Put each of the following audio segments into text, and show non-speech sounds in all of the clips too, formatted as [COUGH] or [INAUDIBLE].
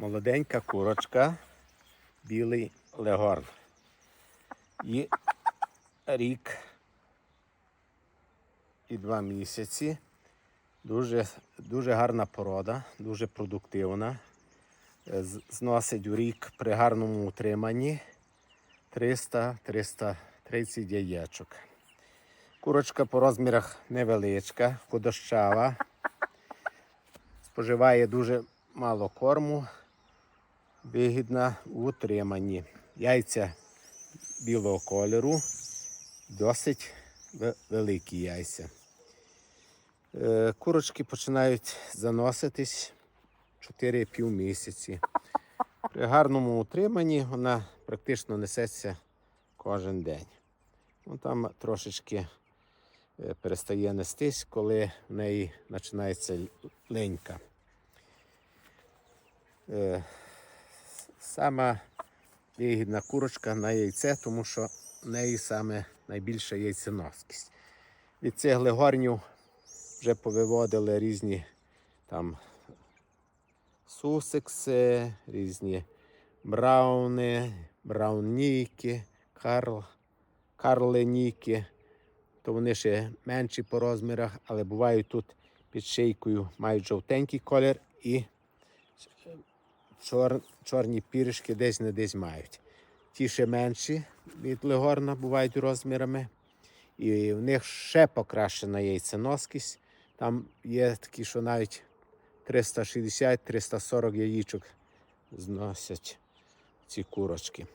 молоденька курочка, білий легорн. І рік і два місяці. Дуже, дуже гарна порода, дуже продуктивна. Зносить у рік при гарному утриманні 300-330 яєчок. Курочка по розмірах невеличка, худощава. Споживає дуже мало корму, вигідна у утриманні. Яйця білого кольору, досить великі яйця. Е, Курочки починають заноситись 4-5 місяці. При гарному утриманні вона практично несеться кожен день. Ну, там трошечки е, перестає нестись, коли в неї починається ленька. Е, Сама вигідна курочка на яйце, тому що в неї саме найбільша яйценоскість. Від цих легорнів вже повиводили різні там сусекси, різні брауни, брауніки, карл, карленіки. То вони ще менші по розмірах, але бувають тут під шийкою мають жовтенький колір і чор, чорні пірішки десь не десь мають. Ті ще менші від легорна бувають розмірами. І в них ще покращена яйценоскість. Там є такі, що навіть 360-340 яєчок зносять ці курочки.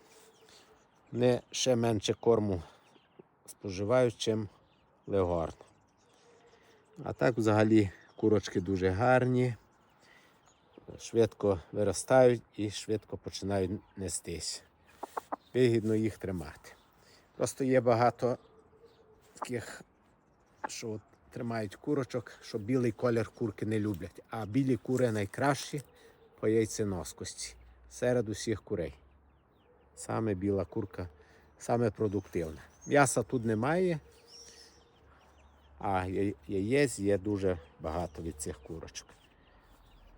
Вони ще менше корму споживають, чим легорн. А так взагалі курочки дуже гарні, швидко виростають і швидко починають нестись. Вигідно їх тримати. Просто є багато таких, що тримають курочок, що білий колір курки не люблять. А білі кури найкращі по яйценоскості серед усіх курей. Саме біла курка, саме продуктивна. М'яса тут немає, а яєць є дуже багато від цих курочок.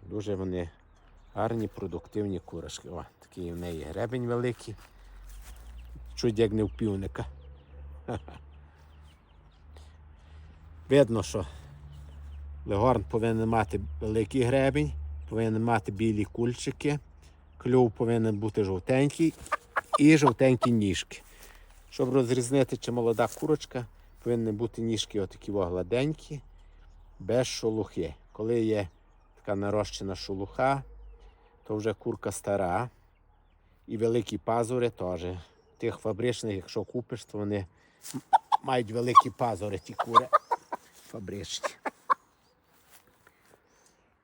Дуже вони гарні, продуктивні курочки. О, такий в неї гребень великий. Чуть як не в півника. [LAUGHS] Видно, що легорн повинен мати великий гребень, повинен мати білі кульчики, клюв повинен бути жовтенький і жовтенькі ніжки. Щоб розрізнити, чи молода курочка, повинні бути ніжки отакі гладенькі, без шелухи. Коли є така нарощена шелуха, то вже курка стара. І великі пазури теж. Тих фабричних, якщо купиш, то вони мають великі пазури, ті кури фабричні.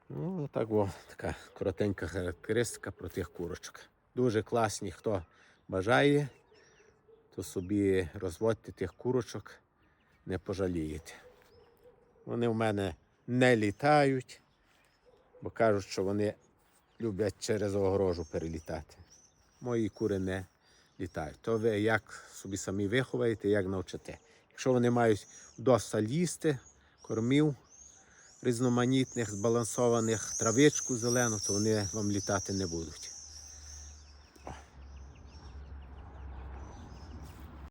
Ну, так о, така коротенька характеристика про тих курочок. Дуже класні, хто бажає, то собі розводьте тих курочок, не пожалієте. Вони в мене не літають, бо кажуть, що вони люблять через огорожу перелітати. Мої кури не літають. То ви як собі самі виховаєте, як навчите. Якщо вони мають досить їсти, кормів різноманітних, збалансованих, травичку зелену, то вони вам літати не будуть.